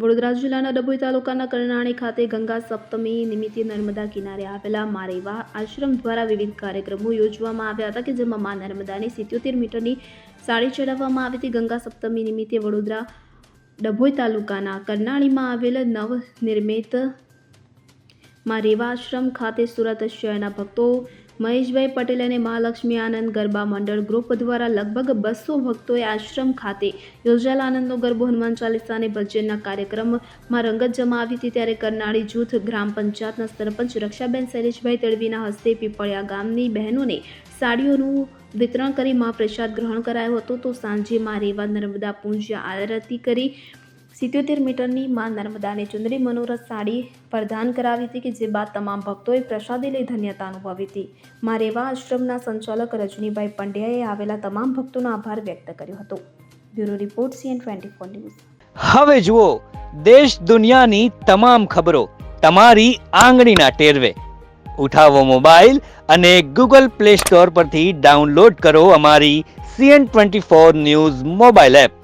વડોદરા જિલ્લાના ડભોઈ તાલુકાના કરનાણી ખાતે ગંગા સપ્તમી નિમિત્તે નર્મદા કિનારે આવેલા મારેવા આશ્રમ દ્વારા વિવિધ કાર્યક્રમો યોજવામાં આવ્યા હતા કે જેમાં મા નર્મદાની સિત્યોતેર મીટરની સાડી ચડાવવામાં આવી હતી. ગંગા સપ્તમી નિમિત્તે વડોદરા ડભોઈ તાલુકાના કરનાળીમાં આવેલ નવનિર્મિત માં રેવા આશ્રમ ખાતે સુરત શહેરના ભક્તો મહેશભાઈ પટેલ અને મહાલક્ષ્મી આનંદ ગરબા મંડળ ગ્રુપ દ્વારા લગભગ બસો ભક્તોએ આશ્રમ ખાતે યોજાયેલા આનંદનો ગરબો હનુમાન ચાલીસા અને ભજનના કાર્યક્રમમાં રંગત જમાવી હતી. ત્યારે કરનાળી જૂથ ગ્રામ પંચાયતના સરપંચ રક્ષાબેન શૈલેષભાઈ તડવીના હસ્તે પીપળિયા ગામની બહેનોને સાડીઓનું વિતરણ કરી મહાપ્રસાદ ગ્રહણ કરાયો હતો. તો સાંજે માં રેવા નર્મદા પૂજ્ય આરતી કરી સિત્યોતેર મીટરની માં નર્મદાને ચુંદરી મનોરથ સાડી પ્રદાન કરાવી હતી કે જે બાદ તમામ ભક્તોએ પ્રસાદી લઈ ધન્યતા અનુભવી હતી. મા રેવા આશ્રમના સંચાલક રજનીભાઈ પંડ્યાએ આવેલા તમામ ભક્તોનો આભાર વ્યક્ત કર્યો હતો. Bureau report CN twenty four news. હવે જુઓ, દેશ દુનિયાની તમામ ખબરો તમારી આંગળીના ટેરવે. ઉઠાવો મોબાઈલ અને ગૂગલ પ્લે સ્ટોર પરથી ડાઉનલોડ કરો અમારી CN twenty four news mobile app.